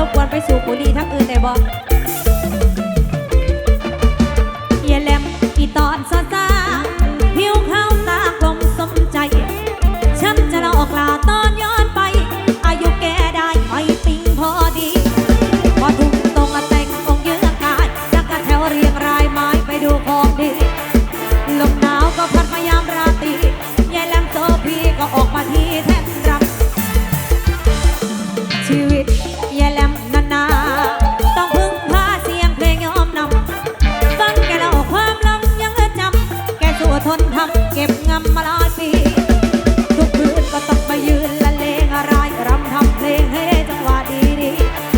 รบกวนไปสู่ผู้ดีทั้งอื่นได้บ่เยแลมอีตอนซาซา งำมาลายปีทุกคืนก็ต้องมายืนละเลงอะไรรำทำเพลงให้จังหวะดีดี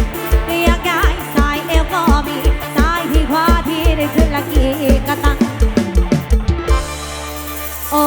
ๆอยากย้ายสายเอวก็มีสายที่ขวาที่ได้ขึ้นละกี่กระตังโอ้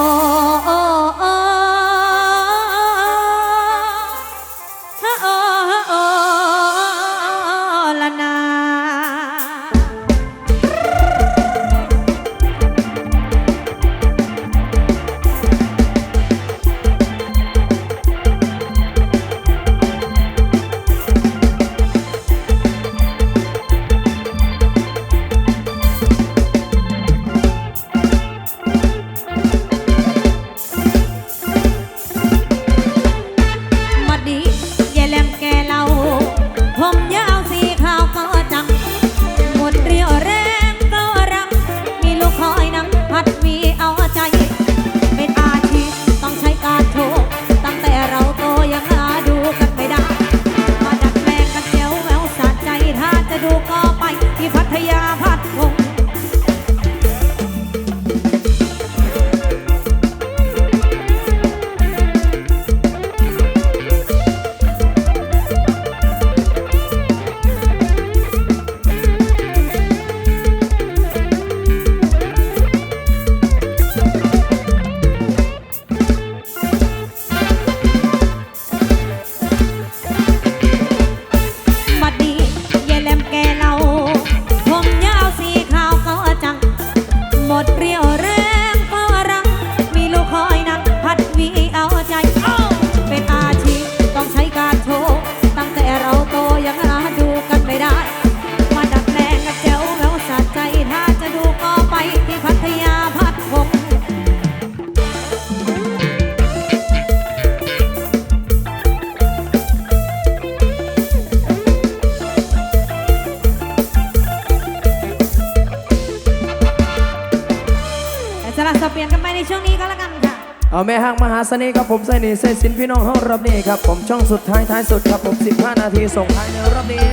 เอาแม่ห้างมหาเสน่ห์ครับผมใส่นี่ใส่สินพี่น้องเฮารอบนี้ครับผมช่องสุดท้ายท้ายสุดครับผม 15 นาทีส่งท้ายในรอบนี้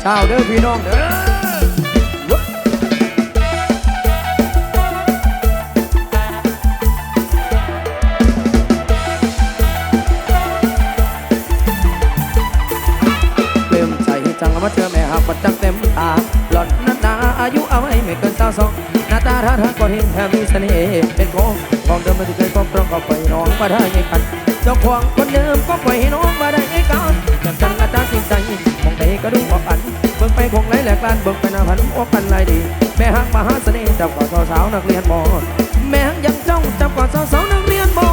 เช้าเด้อพี่น้องเด้อเต็มใจจังมาเจอแม่หักปัดจังเต็มตาหล่อนนั้นนาอายุเอาไว้ไม่เกินสาสอง หน้าตาท่าทางก็เห็นแค่มีเสน่ห์เป็นของของเดิมที่เคยครอบครองก็ไปน้องมาได้ยังกันเจ้าของคนเดิมก็ปล่อยให้น้องมาได้ไอ้กันอย่างกันอาจารย์จริงใจมองไปก็ดูออกกันเบิ่งไปคงไหลแหลกลานเบิ่งไปหน้าพันอกกันลายดี แม่หักมหาเสน่ห์จับก่อนสาวๆนักเรียนมอแม่หักยังจ้องจับก่อนสาวๆนักเรียนมอ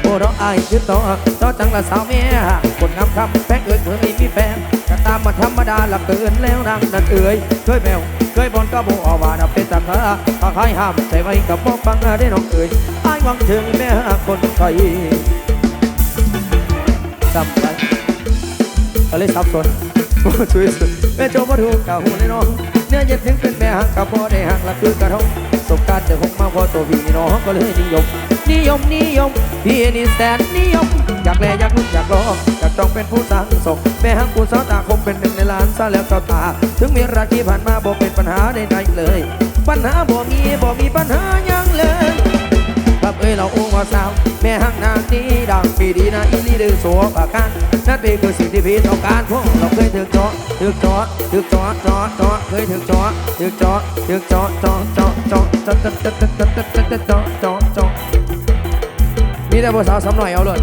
โอ้เราอายคือต่อต่อจังละสาวเมียคนงามคำแฟนเอ่ยเมื่อไม่มีแฟนก็ตามมาธรรมดาละเกินแล้วนางนั่นเอ่ยเคยแมว เคยบอลก็บ่อว่านับเป็นตาเธอถ้าใครห้ามใจไว้กับบ่ฟังได้น้องเอ่ยอายหวังถึงแม่คนไทยจำไว้ก็เลยสับสนช่วยสุดแม่โจบ่ถูกกะหูเลยน้องเนื้อเย็นถึงเป็นแม่หักกับพ่อได้หักละคือกระทงสบการณ์จะคงมาพอตัวพี่น้องก็เลยนิยม นิยมนิยมพี่นี่แสนนิยมอยากแลอยากลุ้นอยากลอง ต้องเป็นผู้สร้งสมแม่หังกูสาวตาคงเป็นหนึ่งในล้านซาแล้วสาวตา ถึงมีรักที่ผ่านมาบอกเป็นปัญหาใดๆเลย ปัญหาบอกมีบอกมีปัญหายังเลยครับเอ้ยเราโอ้ว่าสาวแม่หังนางนี้ดังปีดีนะอีลีเดื้อสัวปากันนั่นเป็นคือสิ่งที่พี่ต้องการพวกเราเคยถึกจอถึกจอถึกจอจอจอเคยถึกจอถึกจอถึกจอจอจอจอจอจอจอจอจอจอจอจอจอมีแต่ภาษาสำหน่อยจอาเลย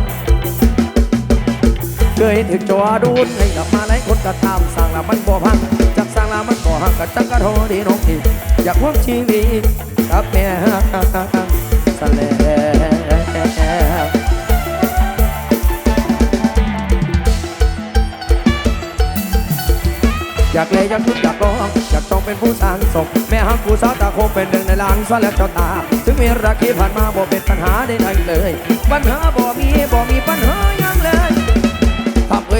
เคยถึงจอดูดให้ลับมาไหลคนก็ตามสร้างละมันบ่พังจักสร้างละมันบ่อหักก็จักกระโทดีน้องอีอยากร่วมชีวิตกับแม่สแลอยากเลยอยากทุกอยากร้องอยากต้องเป็นผู้สร้างศพแม่ฮักกูสาวตาคงเป็นหนึ่งในล้านสลัเจ้าตา ถึงมีรักที่ผ่านมาบ่เป็นปัญหาใดๆเลย ปัญหาบ่มีบ่มีปัญหา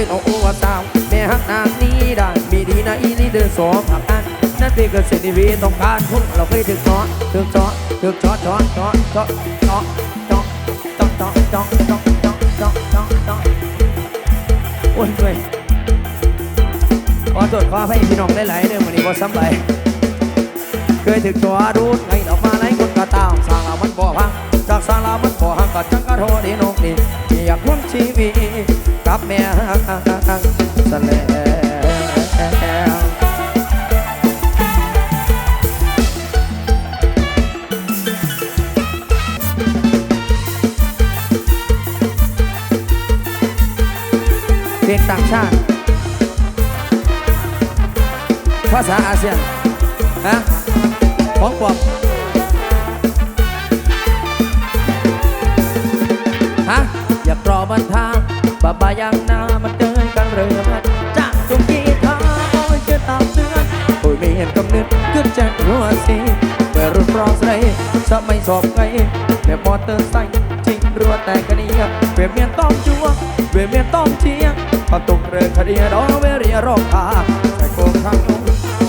ยน้องโอวาสาวแม่ฮักนางนี้ได้มีดีนะอีนี่เดินสองผักอันนั่นเป็นเกิดเสนีวีต้องการพวกเราเคยถึงจาะถึงจาะถึงจาะจาะจาะจาะจาะจาะจาะจาะจาะจาะจาะจาะจาะเจอะโอ้ยด้วยขอตรวจขอให้พี่น้องได้หลายเรื่องวันนี้พอซ้ำไปเคยถึงตัวรู้ไงออกมาไหนคนก็ตามสร้างเรามันบ่พังจากสร้างเรามันบ่หังก็จังกะโทษที่น้องนี่อยากพ้นชีวิตับแม่สแลเพลงต่างชาติ ภาษาอาเซียน จักรัวสีเปิดรถฟรองส์เลยไม่ยสอบไกลแบบมอเตอร์ไซค์ทิ้งรัวแต่กระเดียเวียเมียนต้องจัวเวียเมียนต้องเทียงปะตกเรือคดีดองเวรีรอกตาใส่โกงทางนุ่ม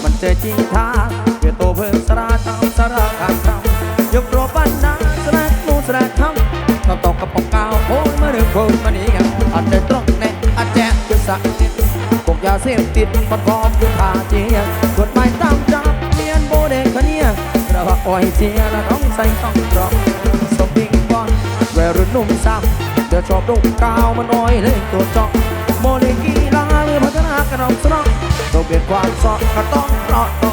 มันเจอจริงทางเวียโตเพิ่มสระทำสระข้างทำยกรัวบัานนาสระมูสระทำทำตอกกระป๋องกาวโผล่มาเรื่องโคนมาเนีกัอันเดตรงแน่อันแจ๊กคือสักนิดพวยาเสพติดมันกอบคือขาเจียกดไม้ตั้ง ปล่อยเจียน้องใส่ต้องตรองสมบิงบอนลวัรุ่นนุ่มซ้ำจะชอบดุกาวมันอ้อยเลยตัวจองโมเลกีลาหรือพัฒนากระนองสนองต้องเปลี่ยนความสอดก็ต้องรอด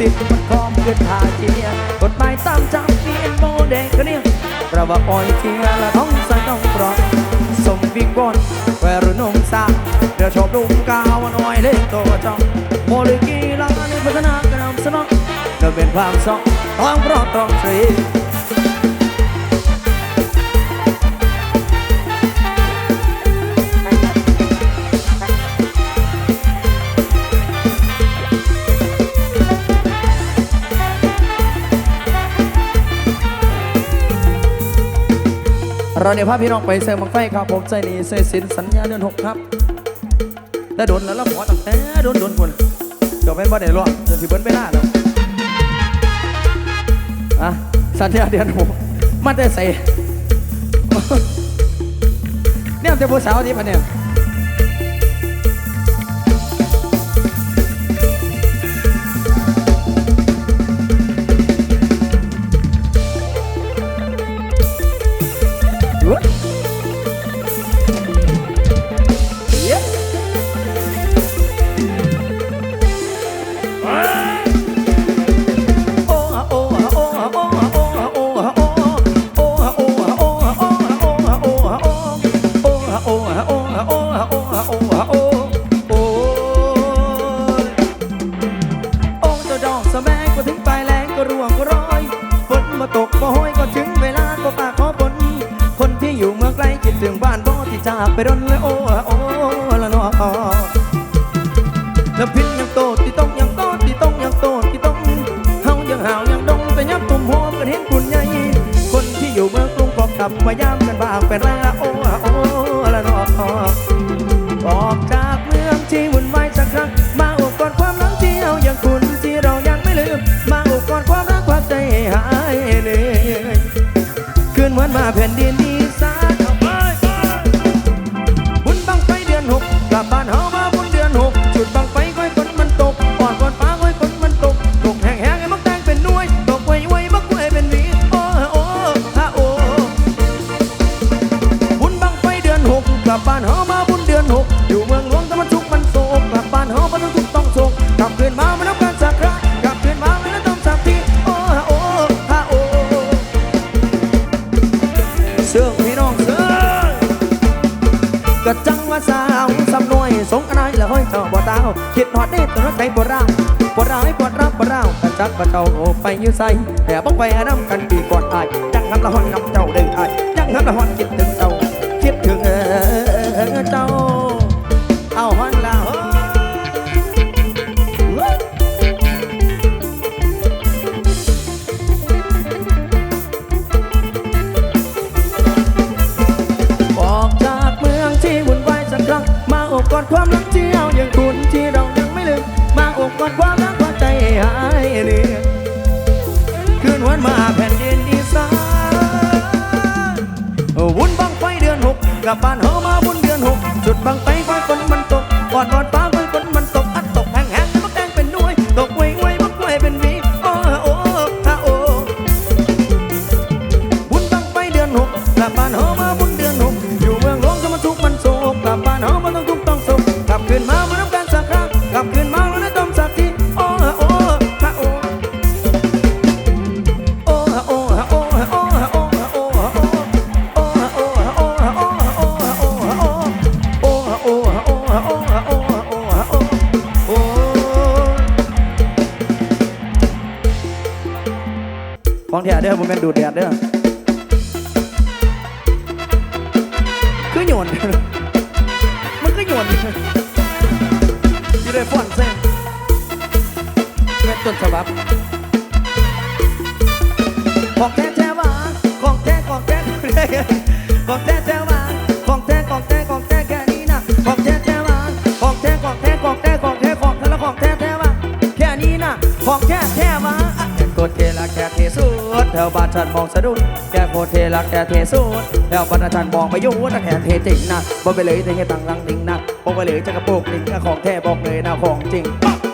ติดมันคอมเกินทาเจียกฎหมายตามจำเมียนโมเดงเรียเราวัติอ่อยเทียและท้องใส่น้องปรองสมวิกลวัยรุ่นนุ่มสาวเดี๋ยวชอบดุมกาวน้อยเล่นตัวจองโมเลกีลาในพัฒนากระนำสนองเดิเป็นความสองท้องเพราตรองสี เราเดี๋ยวพาพี่น้องไปเสริมังไฟครับผมใจนี้เสสินสัญญาเดือนหกครับแต่โดนแล้วเราขอตั้งแต่โดนโดนคนเดี๋ยวไม่บ่ได้รอดเดี๋ยวสิเบิ้ลไปหน้าเนาะอะสัญญาเดือนหกมาแต่ใส่เนี่ยจะผู้สาวที่พันเนี่ย ไปรนเลยโอ้โอ้ละนอแล้วพินยังโตที่ต้องยังโตที่ต้องยังโตที่ต้องเฮายังหาวยังดงแต่ยับตุ่มหอมกันเห็นคุณใหญ่คนที่อยู่เมืองกรุงก็กลับมายามกันบ้างเป็นไรละโอ้โอ้ละนอออกจากเมืองที่วุ่นวายสักครั้งมาอกกอดความหลังที่เอาอย่างคุณที่เรายังไม่ลืมมาอกกอดความรักความใจหายเลยคืนวันมาแผ่นดิน สาวคิดหอดได้ตัวใจปวดร้าวปวดร้าวปวดรับวปวดร้าวกันจักประเจ้าไปยิ้วใส่แต่บ้องไปน้ำกันปีกอดไอาจังหัละหอนกับเจ้าเดินอาจังหัละหอนคิดถึงเจ้า หายเรียคืนวันมาแผ่นดินดีสานวุ่นบังไฟเดือนหกกลับบ้านเฮามาบุญเดือนหกจุดบังไฟไฟฝนมันตกกอดกอด ของแท้เด้อผมเป็นดูดแดดเด้อคือโยนมันก็โยนอยู่ในฟอนเส้นเป็นต้นฉบับของแท้แท้หวาของแท้ของแท้ของแท้แท้หวาของแท้ของแท้ของแท้แค่นี้นะของแท้แท้หวาของแท้ของแท้ของแท้ของแท้ของแท้แล้วของแท้แท้หวาแค่นี้นะของแท้แท้หวานอะแกโคตรเทละแกเทสุดแถวบ้านฉันมองสะดุดแกโคเทละแกเทสูดแถวบ้านฉันมองไปยุ่งแต่แค่เทจริงนะบอกไปเลยแต่แค่ตังลังนิ่งนะบอกไปเลยจะกระโปรงนิ่งนะของแท้บอกเลยนะของจริงของ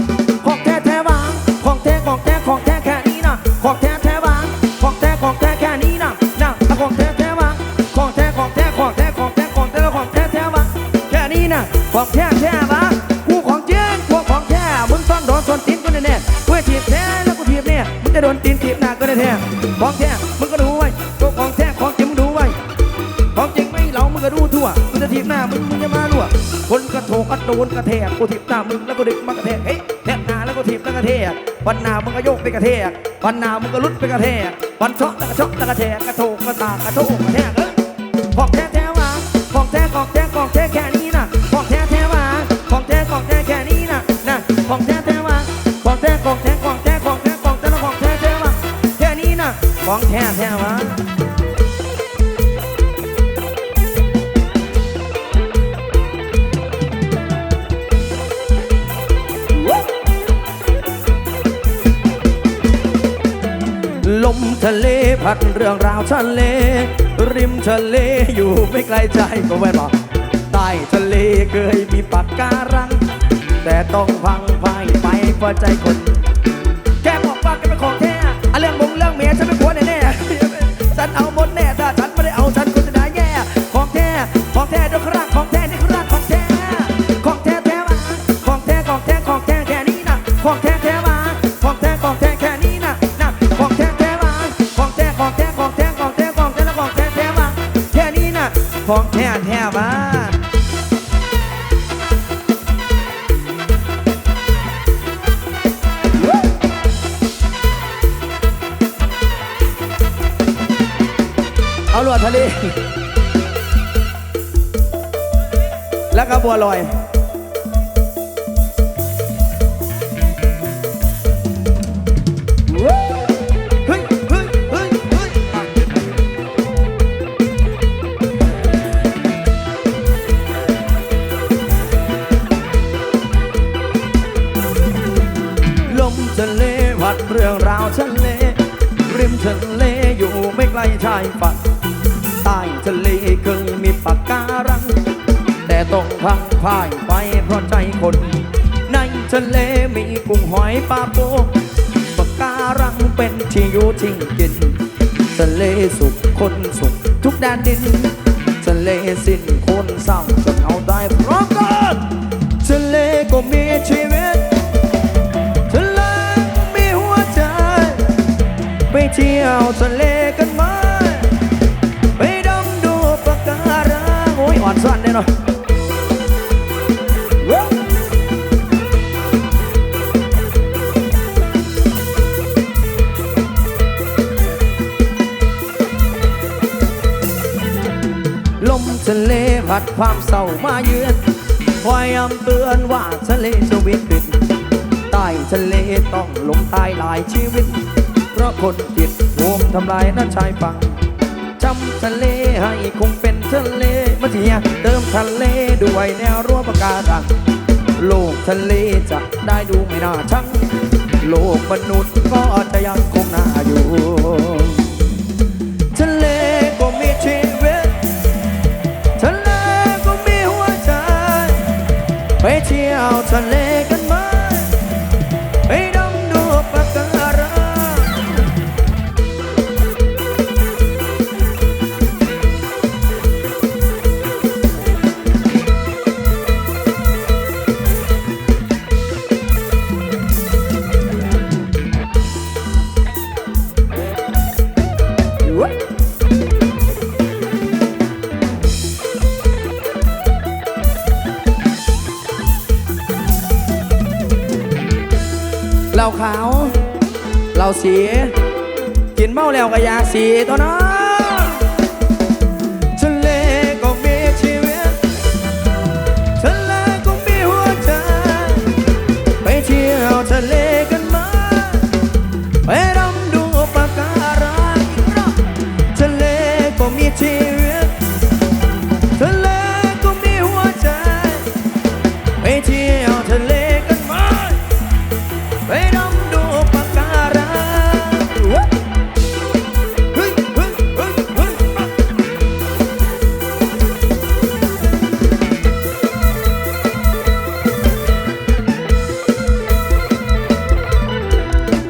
ของแท้มึงก็ดูไว้กูของแท้ของจริงมึงดูไว้ของจริงไม่เรามึงก็ดูทั่วมึงจะถีบหน้ามึงมึงจะมาดัวคนกระโถกกระโดนกระแทกกูถีบหน้ามึงแล้วก็ดึกมากระแทกเฮ้ยแทกหน้าแล้วก็ถีบแล้วกระแทกวันหน้ามึงก็โยกไปกระแทกวันหน้ามึงก็ลุดไปกระแทกวันช็อตแล้วก็ช็อตแล้วกระแทกกระโถกกระตากกระโถกกระแทกเอ้ยของแท้ รักเรื่องราวทะเล ริมทะเลอยู่ไม่ไกลใจก็ไว่บอกใต้ทะเลเคยมีปากการัง แต่ต้องพังพายไปเพราะใจคน แกบอกว่าแกเป็นของแท้อะเรื่องมงเรื่องเมียฉันไม่ควรแน่ๆฉันเอาหมดแน่ เอาลวดทะเล แล้วก็บัวลอย ลมทะเลพัดเรื่องราวทะเล ริมทะเลอยู่ไม่ไกลชายฝั่ง ใต้ทะเลเคยมีปากการัง แต่ต้องพังพ่ายไปเพราะใจคน ในทะเลมีกุ้งหอยปลาโปปากการังเป็นที่อยู่ที่กิน ทะเลสุขคนสุขทุกแดนดิน ทะเลสิ้นคนเศร้าจนเอาได้พร้อมกันทะเลก็มีชีวิตทะเลมีหัวใจ ไปเที่ยวทะเลกัน น้อลมทะเลพัดความเศร้ามาเยือนคอยย้ำเตือนว่าทะเลชีวิตขึ้นใต้ทะเลต้องลงตายหลายชีวิต เพราะคนผิดโหมทำลายน้าชายฝั่งจำทะเลให้คงเป็นทะเล มาเทียเติมทะเลด้วยแนวรั้วประการัง โลกทะเลจะได้ดูไม่น่าชัง โลกมนุษย์ก็จะยังคงน่าอยู่ ทะเลก็มีชีวิต ทะเลก็มีหัวใจ ไปเที่ยวทะเลกัน